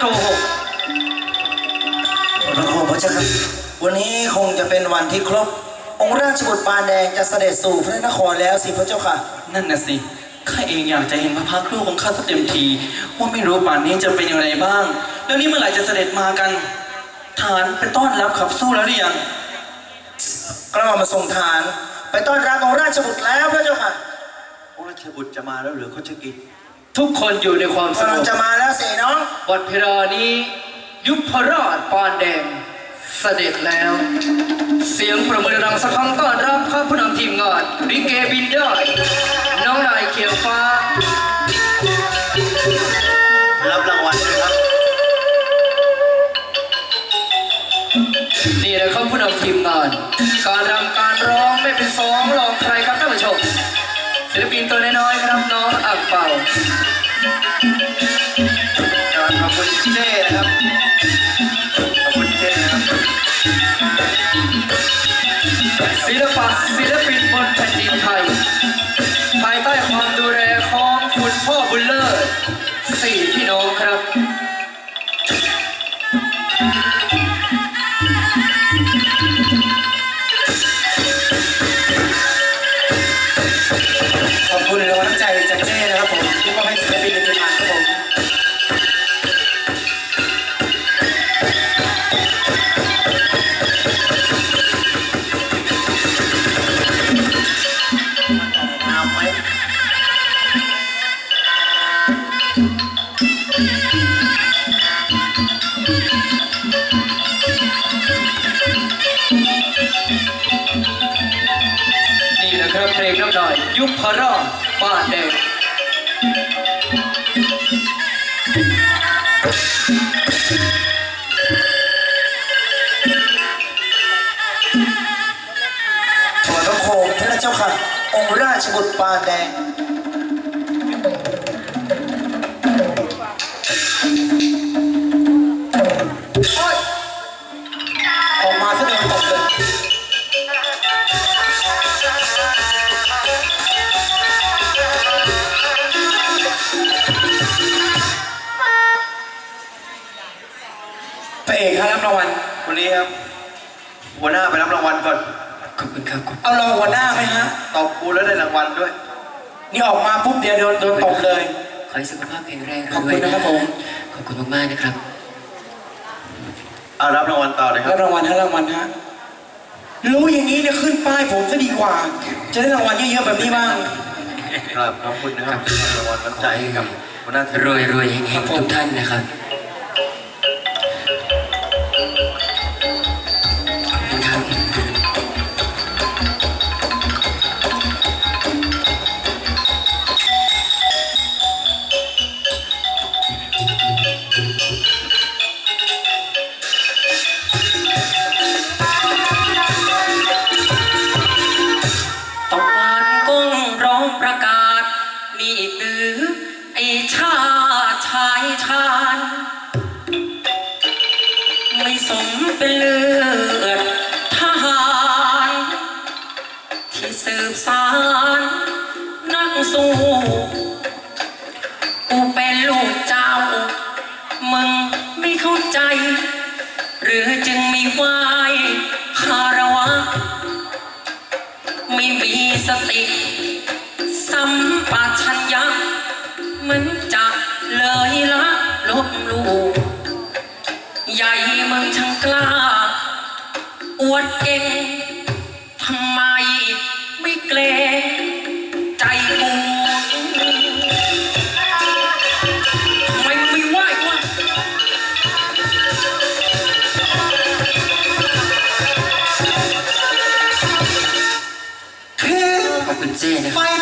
โกหกพระโคพระเจ้าครับ วันนี้คงจะเป็นวันที่ครบ องค์ราชบุตรปานแดงจะเสด็จสู่พระนครแล้วสิพระเจ้าค่ะ นั่นน่ะสิ ข้าเองอยากจะเห็นพระพักตร์ลูกของข้าสักเต็มที ว่าไม่รู้ป่านนี้จะเป็นอย่างไรบ้าง แล้วนี่เมื่อไหร่จะเสด็จมากันฐานไปต้อนรับขับสู้แล้วหรือยังกระหม่อมมาส่งทาน ไปต้อนรับองค์ราชบุตรแล้วพระเจ้าค่ะ องค์ราชบุตรจะมาแล้วเหรือเขาจะกิน ทุกคนอยู่ในความสกำงลังบจะมาแล้วเสน้องวันเพลานี้ ยุพราชปานแดงเสด็จแล้ว เสียงประมือดังสักครั้งต้อนรับข้าผู้นำทีมงานลิเกบินได้น้องนายเขียวฟ้า รับรางวัลด้วยครับ นี่แหละครับผู้นำทีมงาน การรำการร้องไม่เป็นสองรองใครครับท่านผู้ชม ศิลปินตัวน้อยๆครับน้องอักเป่าการขอบคุณเจ้นะครับขอบคุณเจ้นะครับศิลปะศิลปินบนแผ่นดินไทย ชบุตรปานแดง ออกมาซะเองตกเลยพระเอกครับรับรางวัลวันนี้ครับหัวหน้าไปรับรางวัลก่อน คุณครับขอบเอารางวัลหน้าไหมฮะ ตอบกูแล้วได้รางวัลด้วย นี่ออกมาปุ๊บเดียวโดนโดนตบเลย ขอให้สุขภาพแข็งแรงขอบคุณนะครับผม ขอบคุณมากๆนะครับ เอารับรางวัลต่อเลยครัรับบรางวัลฮะรางวัลฮะ รู้อย่างนี้เนี่ยขึ้นป้ายผมซะดีกว่า จะได้รางวัลเยอะๆแบบนี้บ้าง ครับขอบคุณนะครับรางวัลน้ำใจให้กับหัวหน้าทีม รวยรวยๆเฮงครับๆผมทุกท่านนะครับ เลือดทหารที่สืบสารนักสู้กูเป็นลูกเจ้า มึงไม่เข้าใจ หรือจึงไม่ไหวคารวะ ไม่มีสติ เกรงใจกูทำไมมึงไม่ไหววะคือขอบคุณเจ้นะคไฟรับ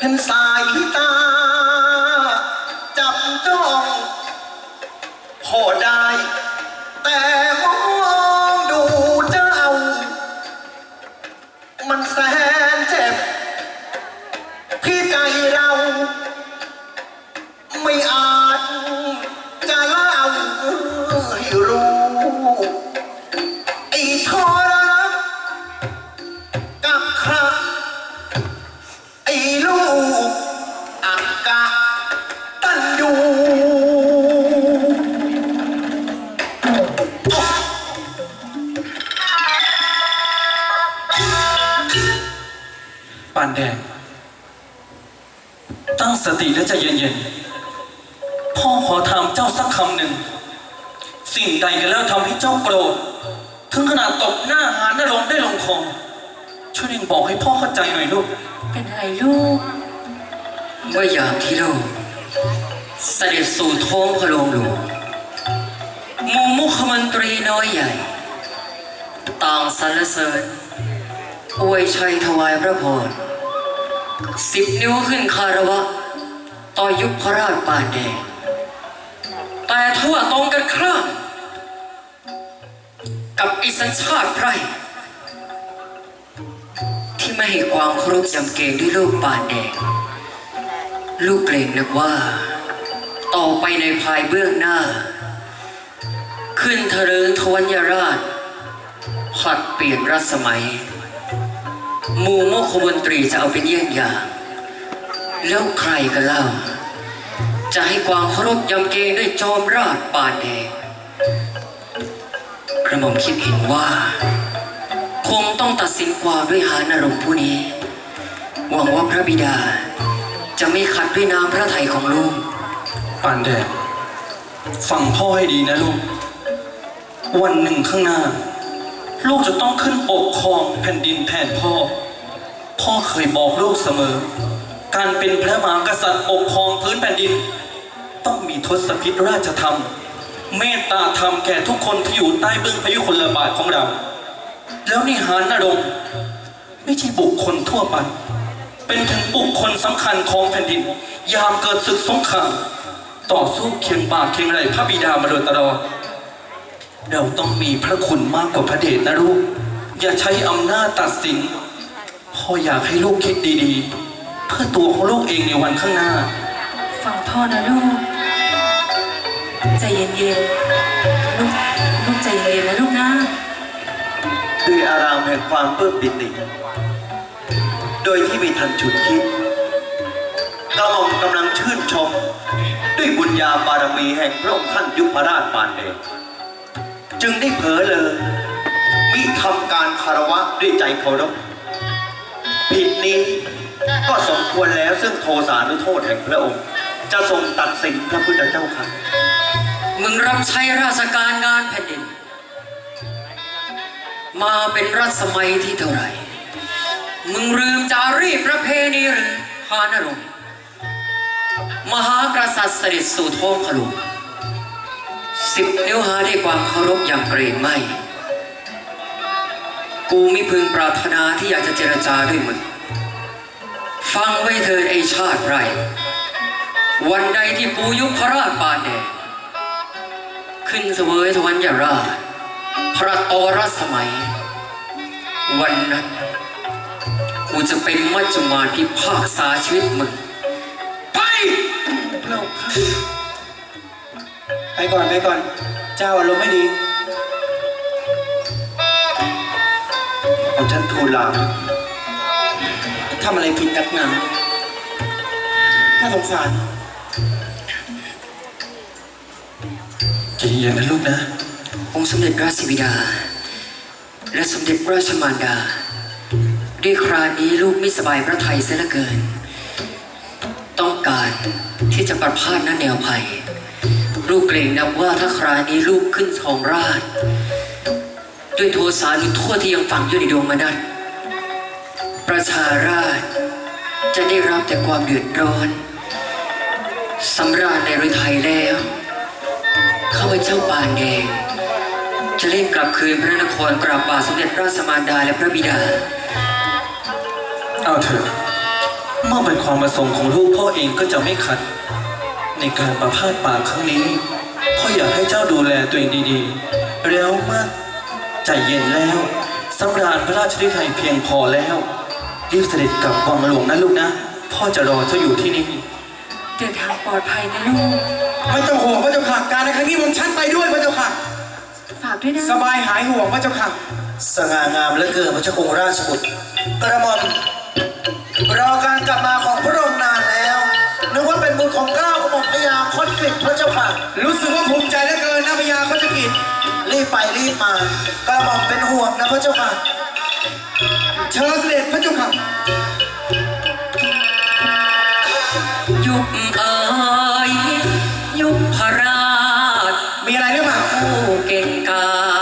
เป็นสายตาำหนึ่ง สิ่งใดกันแล้วทำให้เจ้าโกรธ ถึงขนาดตบหน้าหานรงค์ได้ลงคอ ช่วยเองบอกให้พ่อเข้าใจหน่อยลูก เป็นอะไรลูก เมื่อยามที่เราเสด็จสู่ท้องพระโรงหลวงหมู่มุขมนตรีน้อยใหญ่ ต่างสรรเสริญ อวยชัยถวายพระพรสิบนิ้วขึ้นคารวะ ต่อยุคพระราชปานแดง แต่ทั่วตรงกันข้ามกับอิสัญชาติไพร่ที่ไม่ให้ความเคารพยำเกรงด้วยลูกปานแดง ลูกเกรงนึกว่า ต่อไปในภายเบื้องหน้า ขึ้นเถริงทวัญราชผลัดเปลี่ยนรัสมัย มูโมคมนตรีจะเอาเป็นเยี่ยงอย่าง แล้วใครกันเล่า จะให้ความเคารพยำเกรงด้วยจอมราชปานแดงกระหม่อมคิดเห็นว่า คงต้องตัดสินความด้วยหานรงผู้นี้ หวังว่าพระบิดา จะไม่ขัดด้วยน้ำพระทัยของลูกปานแดงฟังพ่อให้ดีนะลูก วันหนึ่งข้างหน้า ลูกจะต้องขึ้นปกครองแผ่นดินแทนพ่อ พ่อเคยบอกลูกเสมอ การเป็นพระมหากษัตริย์ปกครองพื้นแผ่นดิน ต้องมีทศพิธราชธรรม เมตตาธรรมแก่ทุกคนที่อยู่ใต้เบื้องพระยุคลบาทของเรา แล้วนิหารนรงค์ไม่ใช่บุคคลทั่วไป เป็นถึงบุคคลสำคัญของแผ่นดิน ยามเกิดศึกสงครามต่อสู้เคียงบ่าเคียงไหลพระบิดามาโดยตลอดเราต้องมีพระคุณมากกว่าพระเดชนะลูก อย่าใช้อำนาจตัดสิน พ่ออยากให้ลูกคิดดีๆ เพื่อตัวของลูกเองในวันข้างหน้า ฟังพ่อนะลูก ใจเย็นๆ ลูกลูกใจเย็นๆนะลูกนะ ด้วยอารามแห่งความปลื้มปิติ โดยที่ไม่ทันฉุดคิดกระหม่อมกำลังชื่นชม ด้วยบุญญาบารมีแห่งพระองค์ท่านยุพราชปานเดชจึงได้เผลอเลยมิทำการคารวะด้วยใจเคารพผิดนี้ ก็สมควรแล้วซึ่งโทสานุโทษแห่งพระองค์ จะทรงตัดสินพระพุทธเจ้าค่ะ มึงรับใช้ราชการงานแผ่นดิน มาเป็นรัชสมัยที่เท่าไหร่ มึงลืมจารีตประเพณีหรือฮานรงมหากษัตริย์เสด็จสู่ท้องขลุงสิบนิ้วหาได้วยความเคารพอย่างเกรงไม่ กูไม่พึงปรารถนาที่อยากจะเจรจาด้วยมึง ฟังไว้เถิดไอชาติไร วันใดที่ปูยุพราชปานแดงขึ้นเสวยทวันยาราชพระตอรัสสมัย วันนั้นกูจะเป็นมัจจุมานพิพากษาชีวิตมึง ไปไปก่อนไปก่อน เจ้าอารมณ์ไม่ดีของฉันทูลลา ทำอะไรผิดนักหนาน่าสงสารใจเย็นนะลูกนะ องค์สมเด็จราชบิดา และสมเด็จราชมารดาด้วยคราวนี้ลูกไม่สบายพระไทยเสียเหลือเกิน ต้องการที่จะประพาสนั้นแนวภัย ลูกเกรงนับว่าถ้าคราวนี้ลูกขึ้นทองราช ด้วยโทสานุโทษที่ยังฝังอยู่ในดวงมนัส ประชาราชจะได้รับแต่ความเดือดร้อนสำราญในฤทัยแล้วข้าพเจ้าปานแดงจะเล่นกลับคืนพระนครกราบบาทสมเด็จพระสมานดาและพระบิดา เอาเถอะเมื่อเป็นความประสงค์ของลูกพ่อเองก็จะไม่ขัด ในการประพาสป่าครั้งนี้พ่ออยากให้เจ้าดูแลตัวเองดีๆ แล้วเมื่อใจเย็นแล้วสำราญพระราชฤทัยเพียงพอแล้ว รีบเสด็จกลับวังหลวงนะลูกนะ พ่อจะรอเจ้าอยู่ที่นี่ เดินทางปลอดภัยนะลูก ไม่ต้องห่วงพระเจ้าค่ะการในครั้งนี้ผมชันไปด้วยพระเจ้าค่ะ ฝากด้วยนะ สบายหายห่วงพระเจ้าค่ะ สง่างามเหลือเกินพระเจ้าองค์ราชบุตรกระหม่อมรอการกลับมาของพระองค์นานแล้วนึกว่ามือของเกล้ากระหม่อมพญาคอนกริตพระเจ้าค่ะ รู้สึกว่าภูมิใจเหลือเกินนะพญาเขาจะกิจรีบไปรีบมากระหม่อมเป็นห่วงนะพระเจ้าค่ะ เชิญเสด็จพระเจ้าค่ะยุบเอ่ยยุบพระราชมีอะไรหรือเปล่า ผู้เก่งกาจ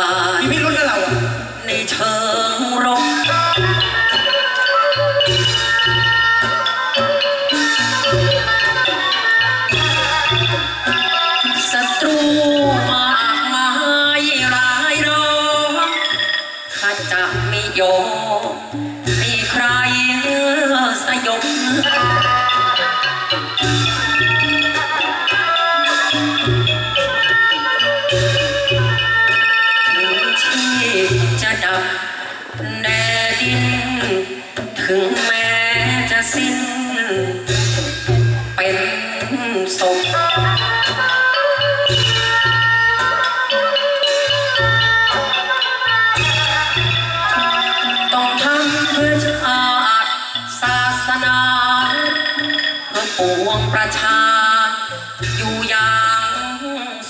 ปวงประชา อยู่อย่าง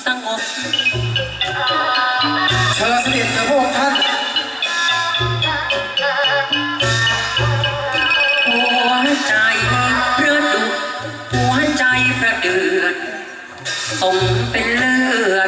สงบ เชิญเสด็จเถิดพระองค์ท่าน หัวใจประดุดหัวใจประเดือดสมเป็นเลือด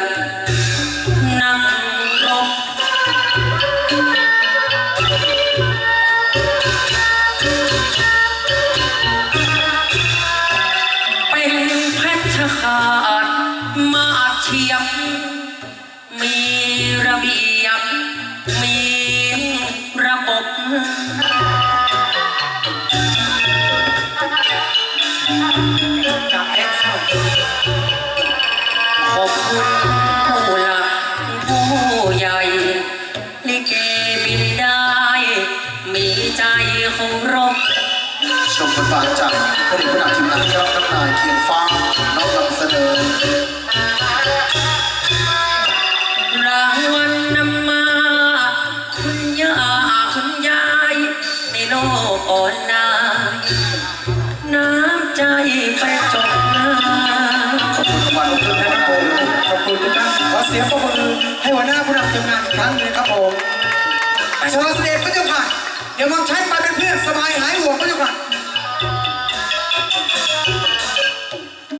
ผู้หลักผู้ใหญ่ลิเกบินได้ มีใจเคารพชมบทบาทจากพระเดชพระนางทีมงานครับน้ำนายเคียงฟ้าน้องนำเสนอ 干嘛？你ยหายห่